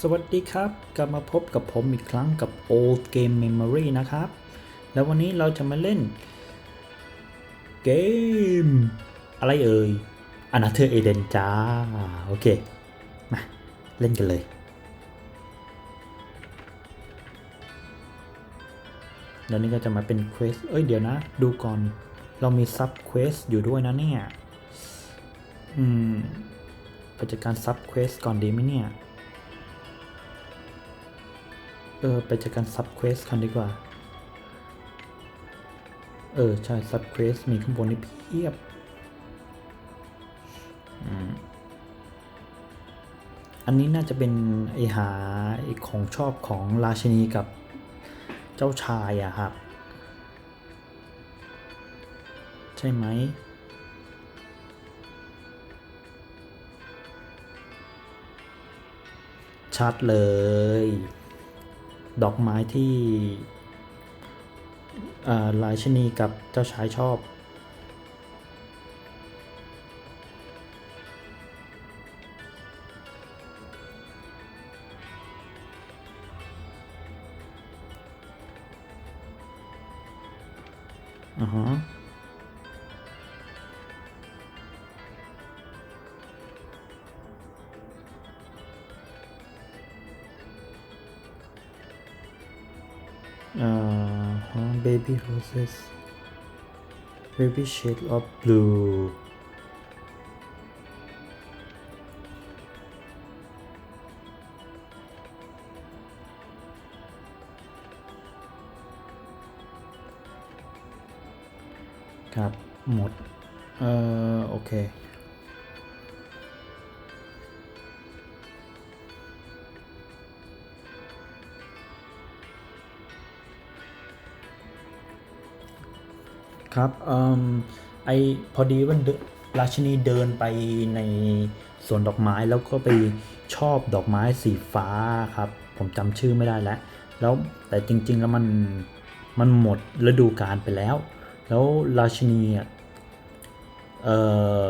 สวัสดีครับ กลับมาพบกับผมอีกครั้งกับ Old Game Memory นะครับ แล้ววันนี้เราจะมาเล่น เกม อะไรเอ่ยอนาเธอร์เอเดนจ้า โอเค มา เล่นกันเลย แล้วนี่ก็จะมาเป็นเควสเอ้ยเดี๋ยวนะ ดูก่อน เรามีซับเควสอยู่ด้วยนะเนี่ย อืมไปจัดการซับเควสก่อนดีไหมเนี่ย เออ ไปจัดการซับเควสกันดีกว่า เออ ใช่ซับเควสมีข้างบนนี่เพียบอืมอันนี้น่าจะเป็นไอหาไอของชอบของราชินีกับเจ้าชายอะครับ ใช่ไหมชัดเลย ดอกไม้ที่หลายชินีกับเจ้าชายชอบอื baby roses baby shade of blue ครับ หมด เอ่อ โอเค ครับเอ่มไอพอดีว่าเดราชินีเดินไปในสวนดอกไม้แล้วก็ไปชอบดอกไม้สีฟ้าครับ ผมจำชื่อไม่ได้แล้ว แล้วแต่จริง ๆ แล้วมันมันหมดฤดูกาลไปแล้ว แล้วราชินีอะเอ่อ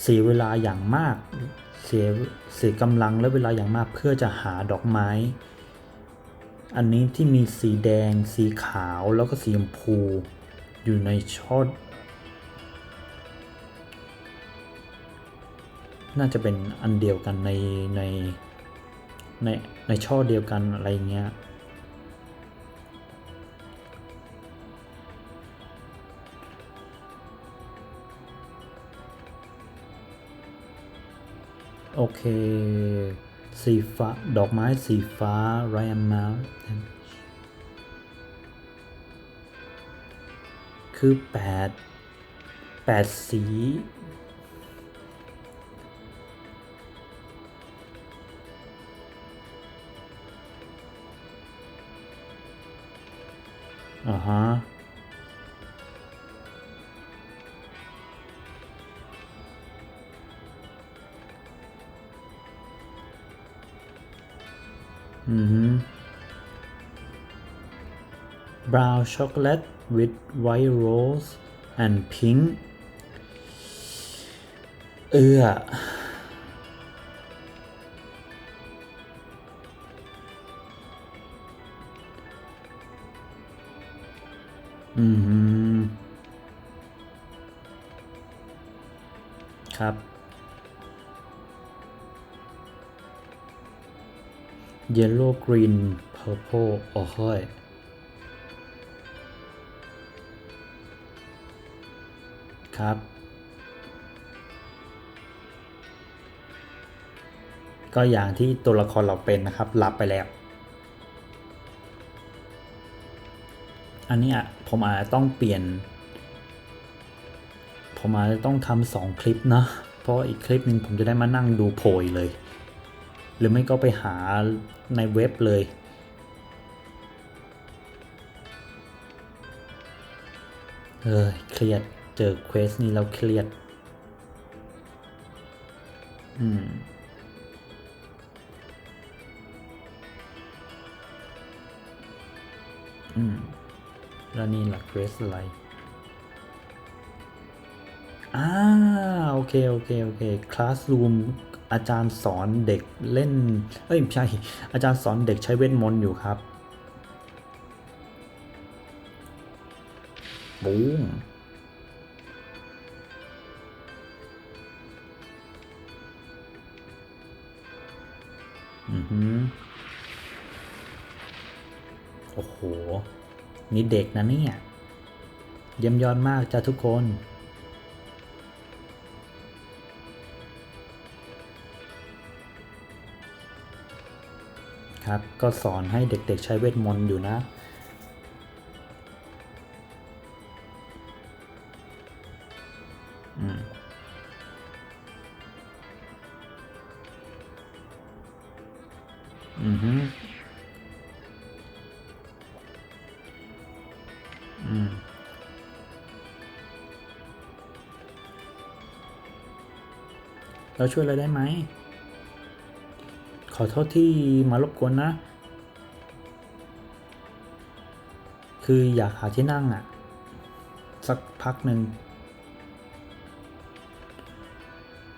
เสียเวลาอย่างมาก เสียเสียกำลังและเวลาอย่างมากเพื่อจะหาดอกไม้ อันนี้ที่มีสีแดง สีขาวแล้วก็สีชมพู อยู่ในช่อน่าจะเป็นอันเดียวกันในในในในช่อเดียวกันอะไรเงี้ย โอเค สีฟ้า ดอกไม้สีฟ้าไรอันมา คือแปดแปดสี อ่าฮะอือ brown chocolate with white rose and pink เอืออือครับ yellow green purple โอ้เฮ้ย ครับ ก็อย่างที่ตัวละครเราเป็นนะครับรับไปแล้ว อันนี้อะผมอาจจะต้องเปลี่ยน ผมอาจจะต้องทำสองคลิปนะ เพราะอีกคลิปหนึ่งผมจะได้มานั่งดูโพยเลย หรือไม่ก็ไปหาในเว็บเลยเอ้ยเครียด เจอเควสนี้แล้วเครียด อืมอืมแล้วนี่ล่ะเควสอะไรอ่าโอเค โอเค โอเค Classroom อาจารย์สอนเด็กเล่น เอ้ยไม่ใช่ อาจารย์สอนเด็กใช้เวทมนต์อยู่ครับบูม นี่เด็กนะเนี่ยเยี่ยมยอดมากจ้ะทุกคน ครับก็สอนให้เด็กๆใช้เวทมนต์อยู่นะ เราช่วยอะไรได้ไหม ขอโทษที่มารบกวนนะ คืออยากหาที่นั่งอะ่ะ สักพักหนึ่ง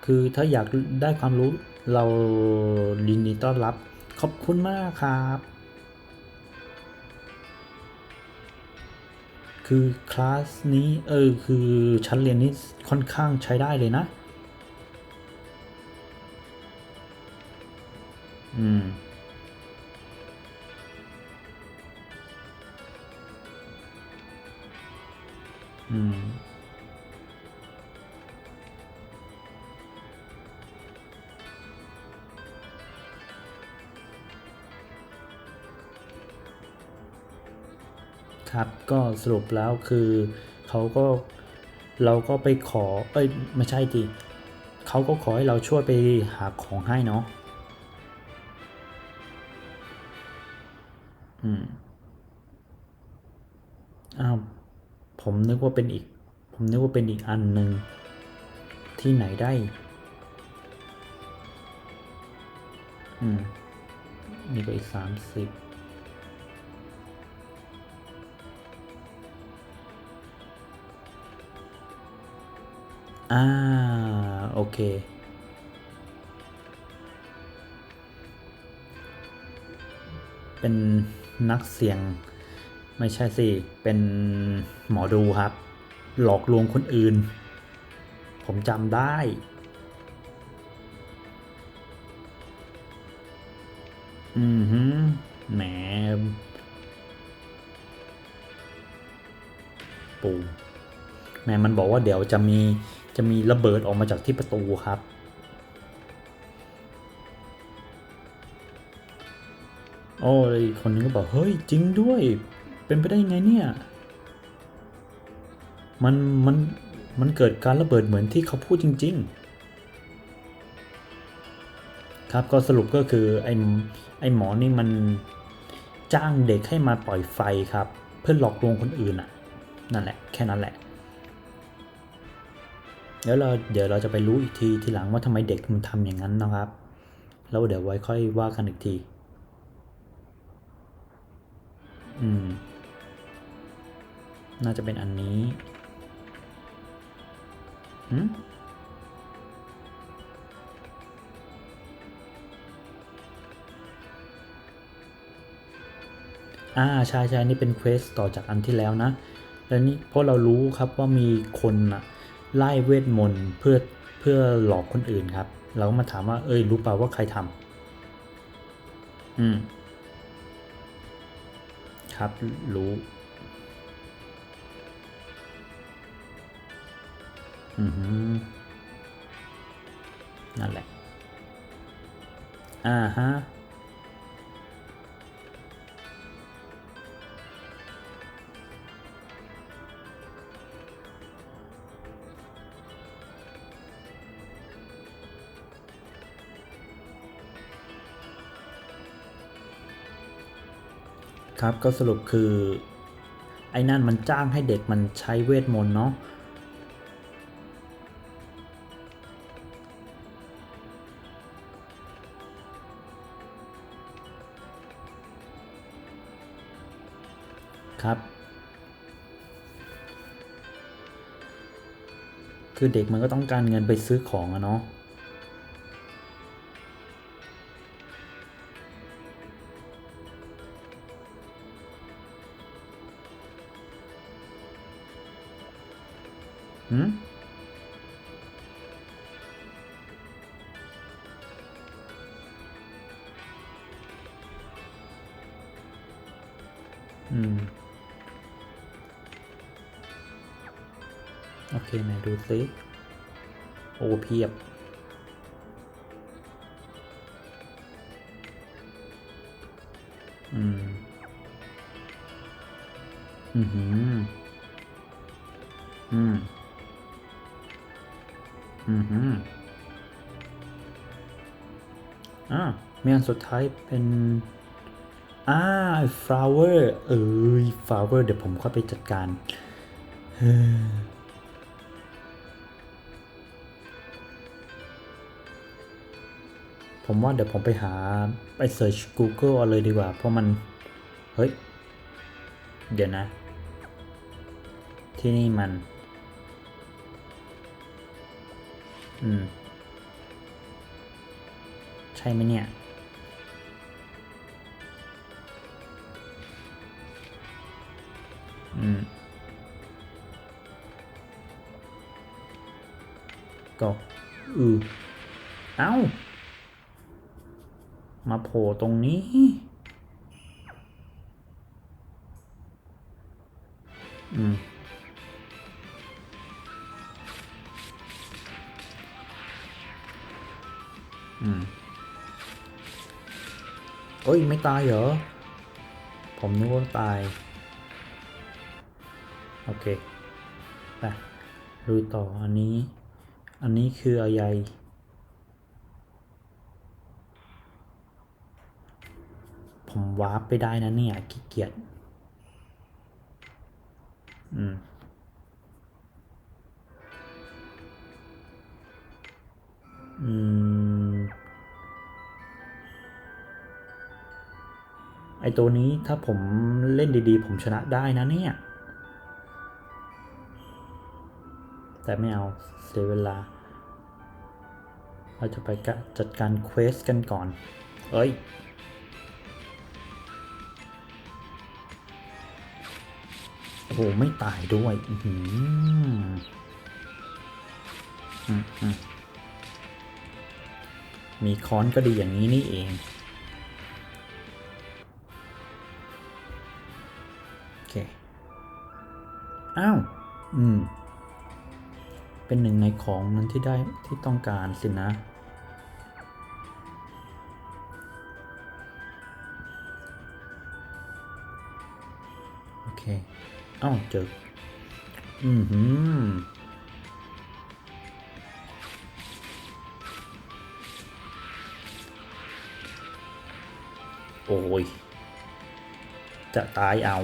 คือถ้าอยากได้ความรู้เรายินดีต้อนรับ ขอบคุณมากครับ คือคลาสนี้เออคือชั้นเรียนนี้ค่อนข้างใช้ได้เลยนะ อืม อืม ครับ ก็สรุปแล้วคือเขาก็เราก็ไปขอ เอ้ย ไม่ใช่ทีเขาก็ขอให้เราช่วยไปหาของให้เนาะ อืมอ้าวผมนึกว่าเป็นอีก ผมนึกว่าเป็นอีกอันหนึ่งที่ไหนได้ อืม นี่ก็อีกสามสิบอ่า โอเค เป็น นักเสี่ยงไม่ใช่สิ เป็นหมอดูครับ หลอกลวงคนอื่น ผมจำได้ อือหือแหมปูแหมมันบอกว่าเดี๋ยวจะมีจะมีระเบิดออกมาจากที่ประตูครับ โอ้ยคนนึงก็บอกเฮ้ยจริงด้วย เป็นไปได้ยังไงเนี่ย มันมันมันเกิดการระเบิดเหมือนที่เขาพูดจริง ๆ ครับก็สรุปก็คือไอ้ไอ้หมอนี่มันจ้างเด็กให้มาปล่อยไฟครับ เพื่อหลอกลวงคนอื่นอะ นั่นแหละ แค่นั้นแหละ เดี๋ยวเราเดี๋ยวเราจะไปรู้อีกทีทีหลังว่าทำไมเด็กมันทำอย่างนั้นนะครับ แล้วเดี๋ยวไว้ค่อยว่ากันอีกที อืม น่าจะเป็นอันนี้หืมอ่าใช่ใช่นี่เป็นเควสต่อจากอันที่แล้วนะ แล้วนี่เพราะเรารู้ครับว่ามีคนอะไล่เวทมนต์เพื่อเพื่อหลอกคนอื่นครับ เราก็มาถามว่าเอ้ยรู้เปล่าว่าใครทำอืม ครับรู้อือหือนั่นแหละอ่าฮะ ครับก็สรุปคือ ไอ้นั่นมันจ้างให้เด็กมันใช้เวทมนต์เนาะครับ คือเด็กมันก็ต้องการเงินไปซื้อของอะเนาะ หืมอืม โอเคไหนดูซิ โอ้เพียบ อืม อือหือ สุดท้ายเป็นอ่า flower เอ้ย flower เดี๋ยวผมเข้าไปจัดการผมว่าเดี๋ยวผมไปหาไป search Google เอาเลยดีกว่า เพราะมัน เฮ้ย เดี๋ยวนะ ที่นี่มัน อืม ใช่ไหมเนี่ย ก็อือเอ้า มาโผล่ตรงนี้ อืมอืมเอ้ย ไม่ตายเหรอ ผมนึกว่าตาย เคไปดูต่ออันนี้ อันนี้คืออะไรผมวาร์ปไปได้นะเนี่ยขี้เกียจอืมอืม ไอตัวนี้ถ้าผมเล่นดีๆ ผมชนะได้นะเนี่ย แต่ไม่เอาเสียเวลา เราจะไปกะจัดการเควสกันก่อน เอ้ยโอ้โหไม่ตายด้วยอือหืออืมอืมมีค้อนก็ดีอย่างนี้นี่เอง โอเค อ้าว อืม เป็นหนึ่งในของนั้นที่ได้ที่ต้องการสินะ โอเค เอ้าเจออือหือโอ้ย จะตายเอา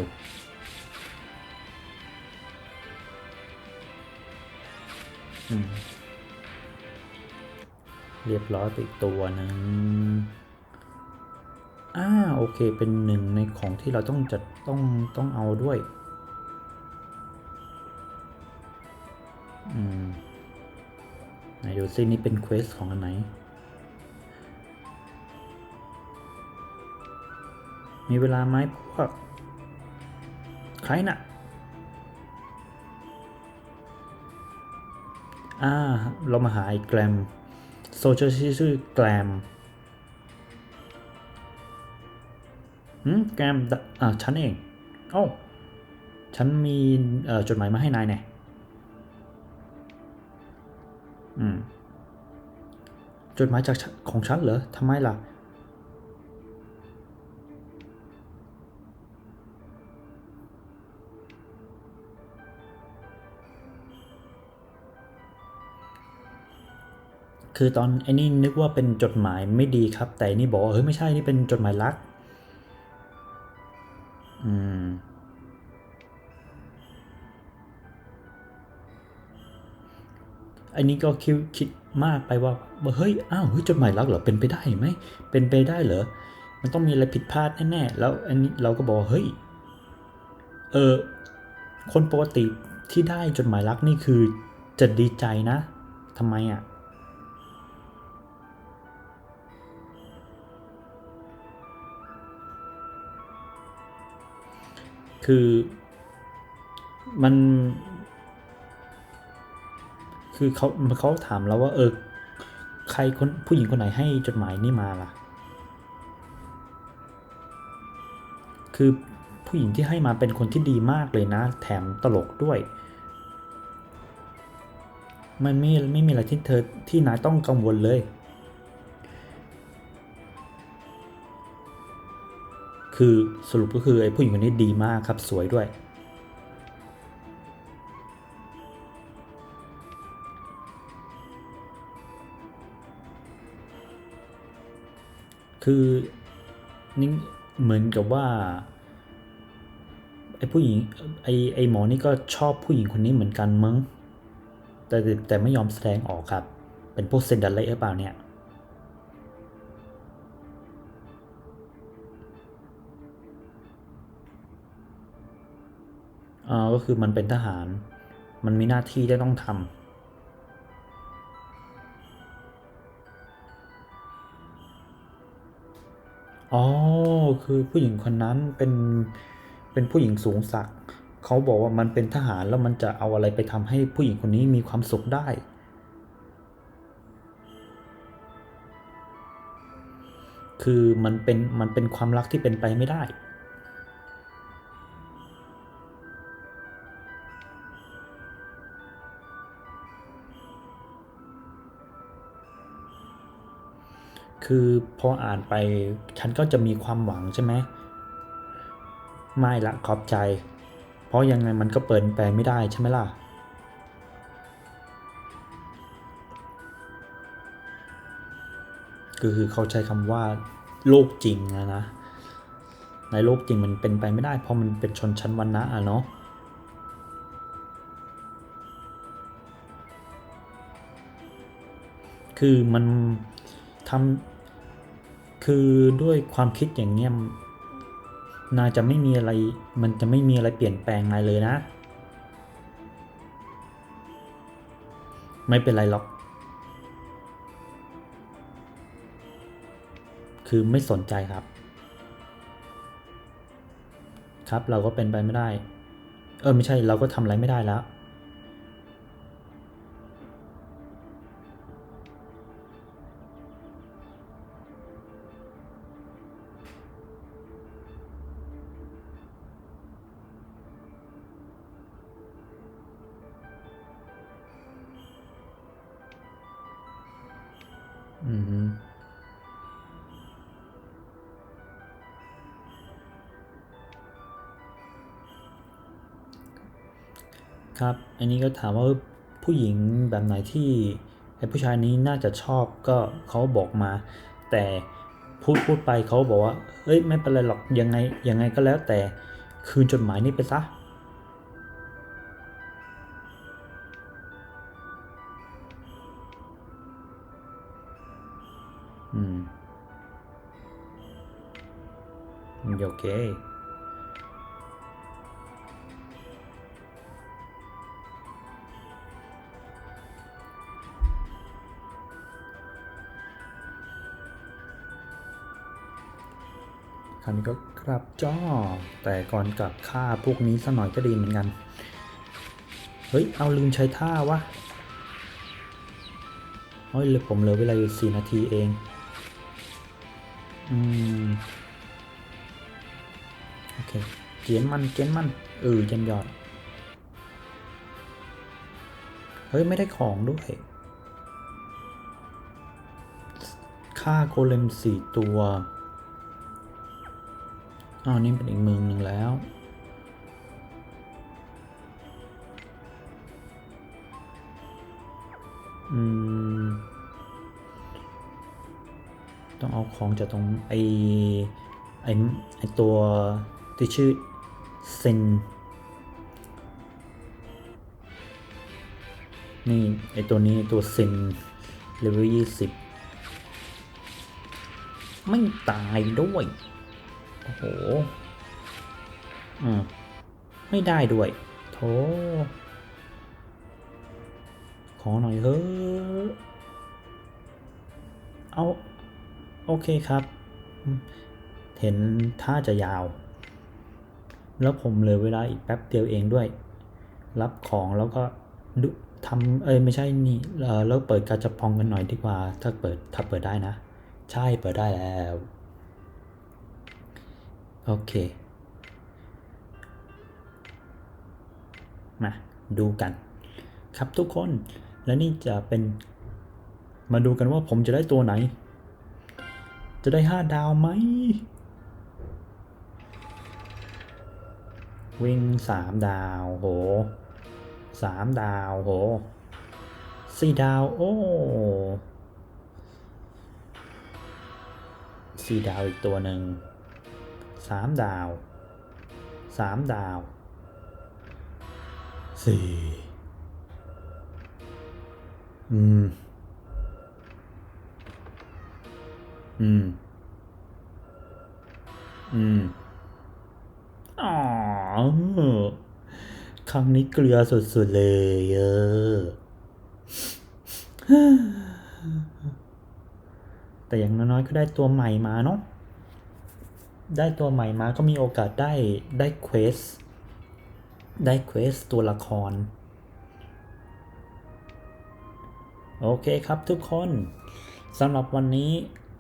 เรียบร้อยไปอีกตัวหนึ่งอ่าโอเคเป็นหนึ่งในของที่เราต้องจัดต้องต้องเอาด้วยอืมไหนดูซินี่เป็นเควสของอันไหน มีเวลาไหมพวก ใครน่ะ อ่า เรามาหาไอ้แกรมโซเชียลชื่อแกรมหืมแกรมอ่าฉันเองโอ้ฉันมีเอ่อจดหมายมาให้นายแน่อืมจดหมายจากของฉันเหรอทำไมล่ะ คือตอนไอ้นี่นึกว่าเป็นจดหมายไม่ดีครับ แต่อันนี่บอกว่าเฮ้ยไม่ใช่นี่เป็นจดหมายรัก อืม อันนี้ก็คิดคิดมากไปว่าเฮ้ยอ้าวเฮ้ยจดหมายรักเหรอเป็นไปได้ไหมเป็นไปได้เหรอมันต้องมีอะไรผิดพลาดแน่ๆแล้วอันนี้เราก็บอกว่าเฮ้ยเออคนปกติที่ได้จดหมายรักนี่คือจะดีใจนะทำไมอะ คือมัน คือเขาเขาถามเราว่า เออ ใครคนผู้หญิงคนไหนให้จดหมายนี่มาล่ะ คือผู้หญิงที่ให้มาเป็นคนที่ดีมากเลยนะ แถมตลกด้วย มันไม่ไม่มีอะไรที่เธอที่นายต้องกังวลเลย คือสรุปก็คือไอ้ผู้หญิงคนนี้ดีมากครับสวยด้วย คือนี่เหมือนกับว่าไอ้ผู้หญิงไอ้ไอ้หมอนี่ก็ชอบผู้หญิงคนนี้เหมือนกันมั้งแต่แต่ไม่ยอมแสดงออกครับ เป็นพวกเซนดัลเล่หรือเปล่าเนี่ย ก็คือมันเป็นทหาร มันมีหน้าที่ที่ต้องทำอ๋อ คือผู้หญิงคนนั้นเป็น เป็นผู้หญิงสูงศักดิ์เขาบอกว่ามันเป็นทหารแล้วมันจะเอาอะไรไปทำให้ผู้หญิงคนนี้มีความสุขได้ คือมันเป็น มันเป็นความรักที่เป็นไปไม่ได้ คือพออ่านไปฉันก็จะมีความหวังใช่ไหมไม่ละขอบใจ เพราะยังไงมันก็เปิดแปลงไม่ได้ใช่ไหมล่ะ คือเขาใช้คำว่าโลกจริงนะนะ ในโลกจริงมันเป็นไปไม่ได้ เพราะมันเป็นชนชั้นวรรณะอะเนาะคือมันทำ คือด้วยความคิดอย่างเงี้ยน่าจะไม่มีอะไร มันจะไม่มีอะไรเปลี่ยนแปลงอะไรเลยนะ ไม่เป็นไรหรอก คือไม่สนใจครับ ครับเราก็เป็นไปไม่ได้ เออไม่ใช่เราก็ทำอะไรไม่ได้แล้ว นนี้ก็ถามว่าผู้หญิงแบบไหนที่ไอ้ผู้ชายนี้น่าจะชอบก็เขาบอกมา แต่พูดพูดไปเขาบอกว่าเอ้ยไม่เป็นไรหรอกยังไงยังไงก็แล้วแต่คืนจดหมายนี้ไปซะอืมโอเค คราวนี้ก็ครับจ้อ แต่ก่อนกลับค่าพวกนี้สักหน่อยก็ดีเหมือนกัน เฮ้ย เอาลืมใช้ท่าวะเฮ้ยเหลือผมเหลือเวลาอยู่สี่นาทีเอง อืม โอเคเกียนมันเกียนมัน เออเยันยอด เฮ้ย ไม่ได้ของด้วยค่าโกเลมสี่ตัว อ้าวนี่เป็นอีกเมืองหนึ่งแล้ว อืม ต้องเอาของจากตรงไอไอไอตัวที่ชื่อเซนนี่ ไอตัวนี้ตัวเซนเลเวลยี่สิบไม่ตายด้วย โอ้โห อืม ไม่ได้ด้วย โถ ขอหน่อยเฮ้อะเอา โอเคครับอืมเห็นท่าจะยาว แล้วผมเหลือเวลาอีกแป๊บเดียวเองด้วย รับของแล้วก็ดูทำเอ้ยไม่ใช่นี่เออเลิกเปิดกาจะพองกันหน่อยดีกว่า ถ้าเปิดถ้าเปิดได้นะ ใช่เปิดได้แล้ว โอเค มาดูกัน ครับทุกคน และนี่จะเป็น มาดูกันว่าผมจะได้ตัวไหน จะได้ห้าดาวไหม วิ่งสามดาวโหสามดาวโหสี่ดาวโอ้สี่ดาวอีกตัวหนึ่ง สามดาวสามดาวสี่อืม อืม อืม อ๋อ ครั้งนี้เกลือสุดๆเลยเออแต่อย่างน้อยๆก็ได้ตัวใหม่มาเนาะ ได้ตัวใหม่มาก็มีโอกาสได้ได้เควสได้เควสตัวละคร โอเคครับทุกคนสำหรับวันนี้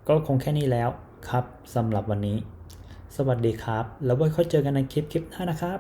ก็คงแค่นี้แล้วครับสำหรับวันนี้ สวัสดีครับ แล้วไว้ค่อยเจอกันในคลิปคลิปหน้านะครับ